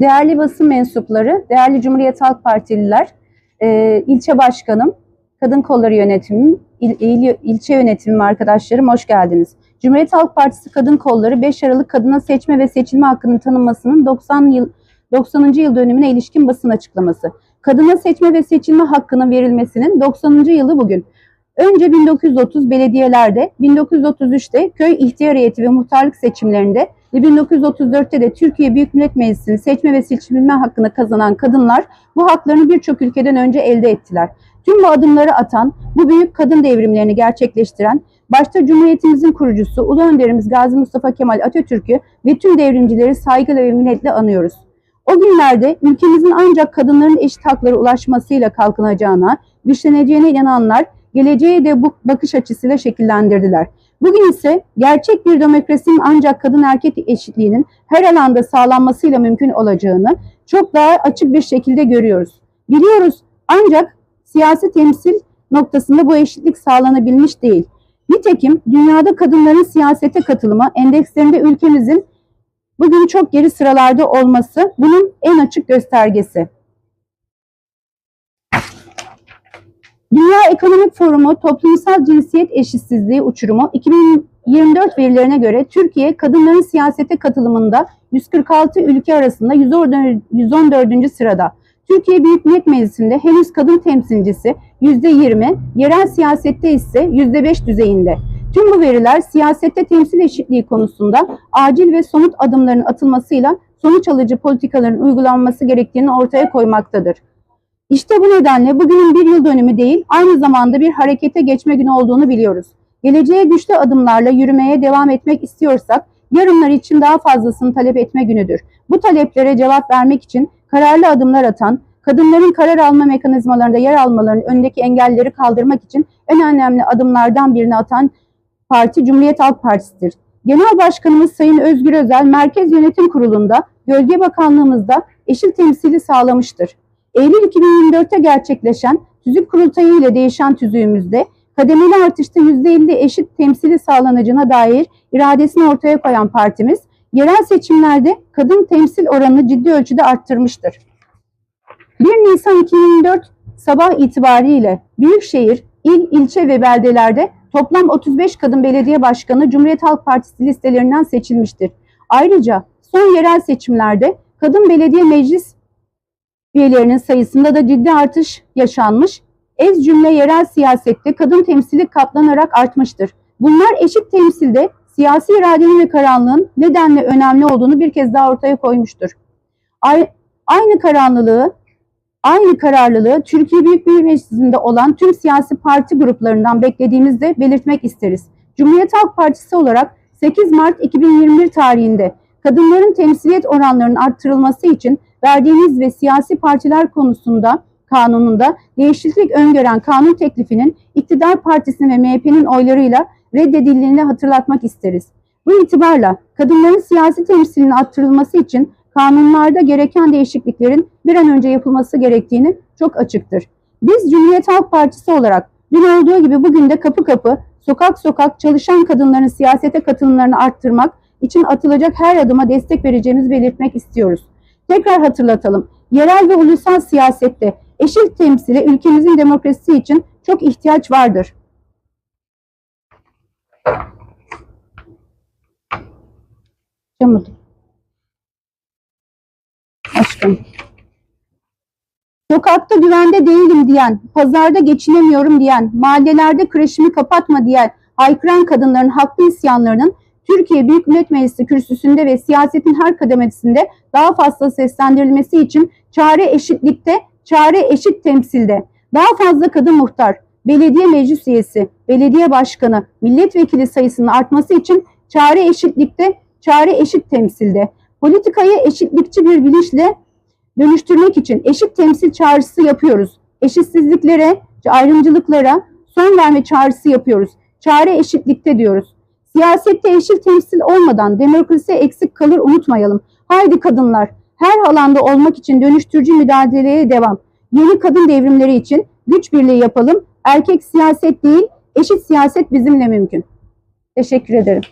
Değerli basın mensupları, değerli Cumhuriyet Halk Partililer, e, ilçe başkanım, kadın kolları yönetimim, il, il- ilçe yönetimim arkadaşlarım hoş geldiniz. Cumhuriyet Halk Partisi Kadın Kolları 5 Aralık kadına seçme ve seçilme hakkının tanınmasının 90 yıl 90. yıl dönümüne ilişkin basın açıklaması. Kadına seçme ve seçilme hakkının verilmesinin 90. yılı bugün. Önce 1930 belediyelerde, 1933'te köy ihtiyar heyeti ve muhtarlık seçimlerinde ve 1934'te de Türkiye Büyük Millet Meclisi'nin seçme ve seçilme hakkını kazanan kadınlar bu haklarını birçok ülkeden önce elde ettiler. Tüm bu adımları atan, bu büyük kadın devrimlerini gerçekleştiren, başta Cumhuriyetimizin kurucusu Ulu Önderimiz Gazi Mustafa Kemal Atatürk'ü ve tüm devrimcileri saygıyla ve minnetle anıyoruz. O günlerde ülkemizin ancak kadınların eşit haklara ulaşmasıyla kalkınacağına, güçleneceğine inananlar geleceğe de bu bakış açısıyla şekillendirdiler. Bugün ise gerçek bir demokrasinin ancak kadın erkek eşitliğinin her alanda sağlanmasıyla mümkün olacağını çok daha açık bir şekilde görüyoruz. Biliyoruz ancak siyasi temsil noktasında bu eşitlik sağlanabilmiş değil. Nitekim dünyada kadınların siyasete katılımı endekslerinde ülkemizin bugün çok geri sıralarda olması bunun en açık göstergesi. Dünya Ekonomik Forumu Toplumsal Cinsiyet Eşitsizliği Uçurumu 2024 verilerine göre Türkiye kadınların siyasete katılımında 146 ülke arasında 114. 114. sırada. Türkiye Büyük Millet Meclisi'nde henüz kadın temsilcisi %20, yerel siyasette ise %5 düzeyinde. Tüm bu veriler siyasette temsil eşitliği konusunda acil ve somut adımların atılmasıyla sonuç alıcı politikaların uygulanması gerektiğini ortaya koymaktadır. İşte bu nedenle bugünün bir yıl dönümü değil, aynı zamanda bir harekete geçme günü olduğunu biliyoruz. Geleceğe güçlü adımlarla yürümeye devam etmek istiyorsak, yarınlar için daha fazlasını talep etme günüdür. Bu taleplere cevap vermek için kararlı adımlar atan, kadınların karar alma mekanizmalarında yer almalarının önündeki engelleri kaldırmak için en önemli adımlardan birini atan parti Cumhuriyet Halk Partisi'dir. Genel Başkanımız Sayın Özgür Özel, Merkez Yönetim Kurulu'nda, Gölge Bakanlığımızda eşit temsili sağlamıştır. Eylül 2024'te gerçekleşen tüzük kurultayı ile değişen tüzüğümüzde kademeli artışta %50 eşit temsili sağlanacağına dair iradesini ortaya koyan partimiz, yerel seçimlerde kadın temsil oranını ciddi ölçüde arttırmıştır. 1 Nisan 2024 sabah itibariyle Büyükşehir, il, ilçe ve beldelerde toplam 35 kadın belediye başkanı Cumhuriyet Halk Partisi listelerinden seçilmiştir. Ayrıca son yerel seçimlerde kadın belediye meclis üyelerinin sayısında da ciddi artış yaşanmış. Ez cümle yerel siyasette kadın temsili katlanarak artmıştır. Bunlar eşit temsilde siyasi iradenin ve karanlığın nedenle önemli olduğunu bir kez daha ortaya koymuştur. Ay- Aynı karanlılığı, aynı kararlılığı Türkiye Büyük Millet Meclisi'nde olan tüm siyasi parti gruplarından beklediğimizde belirtmek isteriz. Cumhuriyet Halk Partisi olarak 8 Mart 2021 tarihinde kadınların temsiliyet oranlarının arttırılması için verdiğimiz ve siyasi partiler konusunda kanununda değişiklik öngören kanun teklifinin iktidar partisinin ve MHP'nin oylarıyla reddedildiğini hatırlatmak isteriz. Bu itibarla kadınların siyasi temsilinin arttırılması için kanunlarda gereken değişikliklerin bir an önce yapılması gerektiğini çok açıktır. Biz Cumhuriyet Halk Partisi olarak dün olduğu gibi bugün de kapı kapı, sokak sokak çalışan kadınların siyasete katılımlarını arttırmak için atılacak her adıma destek vereceğimizi belirtmek istiyoruz. Tekrar hatırlatalım. Yerel ve ulusal siyasette eşit temsile ülkemizin demokrasisi için çok ihtiyaç vardır. Camudu. Aşkım. Sokakta güvende değilim diyen, pazarda geçinemiyorum diyen, mahallelerde kreşimi kapatma diyen haykıran kadınların haklı isyanlarının Türkiye Büyük Millet Meclisi kürsüsünde ve siyasetin her kademesinde daha fazla seslendirilmesi için çare eşitlikte, çare eşit temsilde, daha fazla kadın muhtar, belediye meclis üyesi, belediye başkanı, milletvekili sayısının artması için çare eşitlikte, çare eşit temsilde, politikayı eşitlikçi bir bilinçle dönüştürmek için eşit temsil çağrısı yapıyoruz. Eşitsizliklere, ayrımcılıklara son verme çağrısı yapıyoruz. Çare eşitlikte diyoruz. Siyasette eşit temsil olmadan demokrasi eksik kalır unutmayalım. Haydi kadınlar, her alanda olmak için dönüştürücü mücadeleye devam. Yeni kadın devrimleri için güç birliği yapalım. Erkek siyaset değil, eşit siyaset bizimle mümkün. Teşekkür ederim.